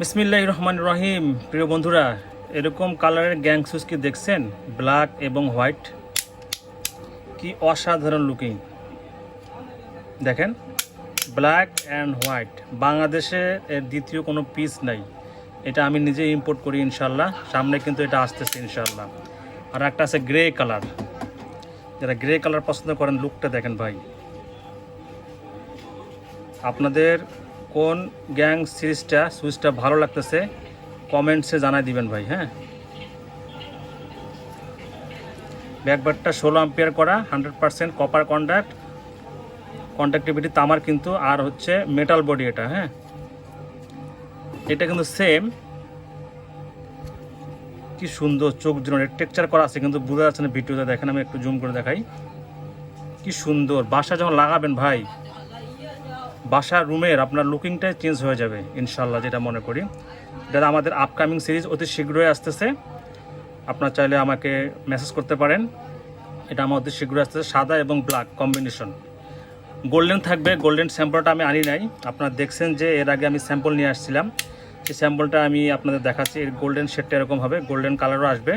বিসমিল্লাহ রহমান রহিম। প্রিয় বন্ধুরা, এরকম কালারের গ্যাং শুজ কি দেখছেন? ব্ল্যাক এবং হোয়াইট। কি অসাধারণ লুকিং দেখেন, ব্ল্যাক অ্যান্ড হোয়াইট। বাংলাদেশে এর দ্বিতীয় কোনো পিস নাই। এটা আমি নিজে ইম্পোর্ট করি ইনশাল্লাহ সামনে কিন্তু এটা আসতেছে ইনশাল্লাহ আর একটা আছে গ্রে কালার যারা গ্রে কালার পছন্দ করেন লুকটা দেখেন ভাই। আপনাদের কোন গ্যাং সিরিজটা সুইচটা ভালো লাগতেছে, কমেন্টসে জানাই দিবেন ভাই হ্যাঁ? ব্যাকবারটা ষোলো আম্পিয়ার করা hundred percent copper contact conductivity তামার কিন্তু, আর হচ্ছে মেটাল বডি এটা হ্যাঁ? এটা কিন্তু সেম কি সুন্দর চোখ জোনের টেক্সচার করা আছে, কিন্তু বোঝা যাচ্ছে না, ভিডিওতে দেখেন, আমি একটু জুম করে দেখাই। কি সুন্দর বাসা যখন লাগাবেন ভাই বাসা রুমের আপনার লুকিংটাই চেঞ্জ হয়ে যাবে ইনশাল্লাহ যেটা মনে করি। এটা আমাদের আপকামিং সিরিজ অতি শীঘ্রই আসতেছে। আপনার চাইলে আমাকে মেসেজ করতে পারেন। এটা আমার অতি শীঘ্রই আসতেছে, সাদা এবং ব্ল্যাক কম্বিনেশন গোল্ডেন থাকবে গোল্ডেন স্যাম্পলটা আমি আনি নাই। আপনারা দেখছেন যে এর আগে আমি স্যাম্পল নিয়ে আসছিলাম। সেই স্যাম্পলটা আমি আপনাদের দেখাচ্ছি, এর গোল্ডেন শেডটা এরকম হবে গোল্ডেন কালারও আসবে।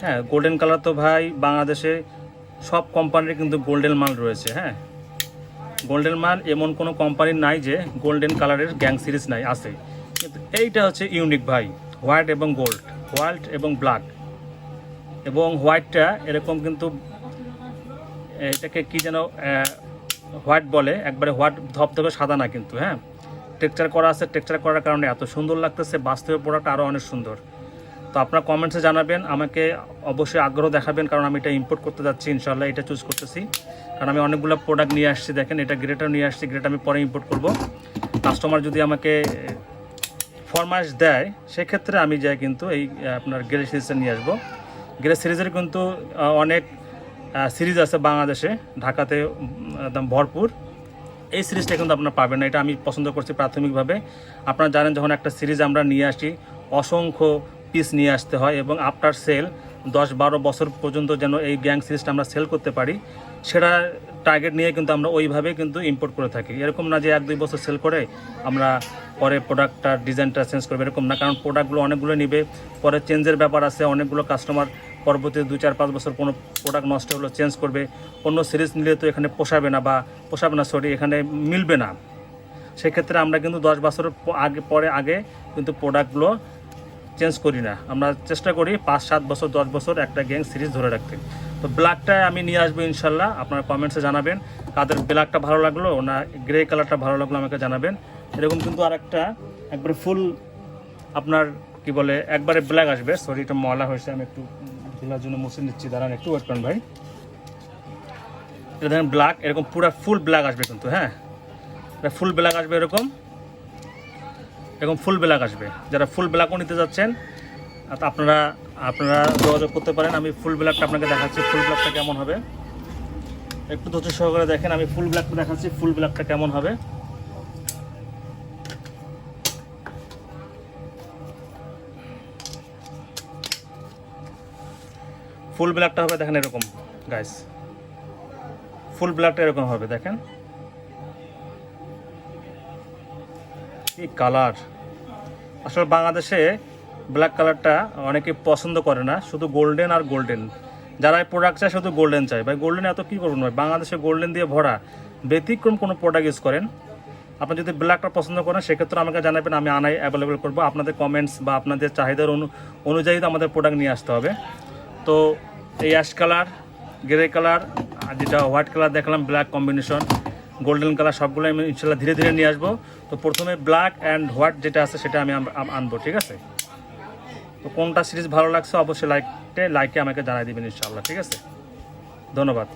হ্যাঁ গোল্ডেন কালার তো ভাই বাংলাদেশে সব কোম্পানির কিন্তু গোল্ডেন মাল রয়েছে হ্যাঁ। গোল্ডেন মাল এমন কোনো কোম্পানির নাই যে গোল্ডেন কালারের গ্যাং সিরিজ নাই, আছে। কিন্তু এইটা হচ্ছে ইউনিক ভাই হোয়াইট এবং গোল্ড হোয়াইট এবং ব্ল্যাক এবং হোয়াইটটা এরকম কিন্তু, এটাকে কি যেন হোয়াইট বলে, একবারে হোয়াইট ধপ ধপধপে সাদা না কিন্তু হ্যাঁ? টেক্সচার করা আছে টেক্সচার করার কারণে এত সুন্দর লাগতেছে, বাস্তবে প্রোডাক্ট আরও অনেক সুন্দর। তো আপনারা কমেন্টসে জানাবেন, আমাকে অবশ্যই আগ্রহ দেখাবেন, কারণ আমি এটা ইম্পোর্ট করতে যাচ্ছি ইনশাল্লাহ এটা চুজ করতেছি। কারণ আমি অনেকগুলো প্রোডাক্ট নিয়ে আসছি, দেখেন এটা গ্রেটার নিয়ে আসছি গ্রেটার আমি পরে ইম্পোর্ট করব। কাস্টমার যদি আমাকে ফরমাইশ দেয়, সেক্ষেত্রে আমি যাই কিন্তু এই আপনার গ্রে সিরিজটা নিয়ে আসব। গ্রে সিরিজের কিন্তু অনেক সিরিজ আছে বাংলাদেশে, ঢাকাতে একদম ভরপুর। এই সিরিজটা কিন্তু আপনারা পাবেন না, এটা আমি পছন্দ করছি প্রাথমিকভাবে। আপনারা জানেন যখন একটা সিরিজ আমরা নিয়ে আসি, অসংখ্য পিস নিয়ে আসতে হয় এবং আফটার সেল দশ বারো বছর পর্যন্ত যেন এই গ্যাং সিরিজটা আমরা সেল করতে পারি, সেটা টার্গেট নিয়ে কিন্তু আমরা ওইভাবে কিন্তু ইম্পোর্ট করে থাকি। এরকম না যে এক দুই বছর সেল করে আমরা পরে প্রোডাক্টটার ডিজাইনটা চেঞ্জ করবে, এরকম না। কারণ প্রোডাক্টগুলো অনেকগুলো নিবে, পরে চেঞ্জের ব্যাপার আছে, অনেকগুলো কাস্টমার পরবর্তী দু চার, পাঁচ বছর কোনো প্রোডাক্ট নষ্ট হলো চেঞ্জ করবে, অন্য সিরিজ নিলে তো এখানে পোষাবে না বা পোষাবে না সরি এখানে মিলবে না। সেক্ষেত্রে আমরা কিন্তু দশ বছর আগে, পরে আগে কিন্তু প্রোডাক্টগুলো চেঞ্জ করি না। আমরা চেষ্টা করি পাঁচ, সাত বছর, দশ বছর একটা গ্যাং সিরিজ ধরে রাখতে। তো ব্ল্যাকটা আমি নিয়ে আসব ইনশাল্লাহ, আপনারা কমেন্টসে জানাবেন। কাদের ব্ল্যাকটা ভালো লাগল না গ্রে কালারটা ভালো লাগল আমাকে জানাবেন। এরকম কিন্তু আর একটা একবারে ফুল আপনার কি বলে, একবারে ব্ল্যাক আসবে। সরি এটা ময়লা হয়েছে, আমি একটু ধুলার জন্য মুছে নিচ্ছি। দাঁড়ান একটু ওয়েট করেন ভাই। এটা দেখেন ব্ল্যাক এরকম পুরো ফুল ব্ল্যাক আসবে কিন্তু হ্যাঁ? ফুল ব্ল্যাক আসবে এরকম। এরকম ফুল ব্ল্যাক আসবে। যারা ফুল ব্ল্যাকও নিতে যাচ্ছেন আপনারা আপনারা যোগাযোগ করতে পারেন। আমি ফুল ব্ল্যাকটা আপনাকে দেখাচ্ছি। ফুল ব্ল্যাকটা কেমন হবে? একটু ধৈর্য সহকারে দেখেন, আমি ফুল ব্ল্যাকটা দেখাচ্ছি। ফুল ব্ল্যাকটা কেমন হবে? ফুল ব্ল্যাকটা হবে, দেখেন এরকম গাইস ফুল ব্ল্যাকটা এরকম হবে, দেখেন। কি কালার! আসলে বাংলাদেশে ব্ল্যাক কালারটা অনেকে পছন্দ করে না, শুধু গোল্ডেন আর গোল্ডেন যারা এই প্রোডাক্ট চায় শুধু গোল্ডেন চায়। ভাই গোল্ডেন এত কী করুন ভাই? বাংলাদেশে গোল্ডেন দিয়ে ভরা, ব্যতিক্রম কোনো প্রোডাক্ট ইউজ করেন? আপনি যদি ব্ল্যাকটা পছন্দ করেন, সেক্ষেত্রে আমাকে জানাবেন, আমি আনাই অ্যাভেলেবেল করব। আপনাদের কমেন্টস বা আপনাদের চাহিদার অনু, অনুযায়ী তো আমাদের প্রোডাক্ট নিয়ে আসতে হবে। তো এই অ্যাশ কালার গ্রে কালার আর যেটা হোয়াইট কালার দেখলাম ব্ল্যাক কম্বিনেশন গোল্ডেন কালার সবগুলো আমি ইনশাল্লাহ ধীরে ধীরে নিয়ে আসব। তো প্রথমে ব্ল্যাক অ্যান্ড হোয়াইট যেটা আছে সেটা আমি আনব, ঠিক আছে? তো কোনটা সিরিজ ভালো লাগছে অবশ্যই লাইকটে লাইকে আমাকে জানাই দেবেন ইনশাল্লাহ, ঠিক আছে? ধন্যবাদ।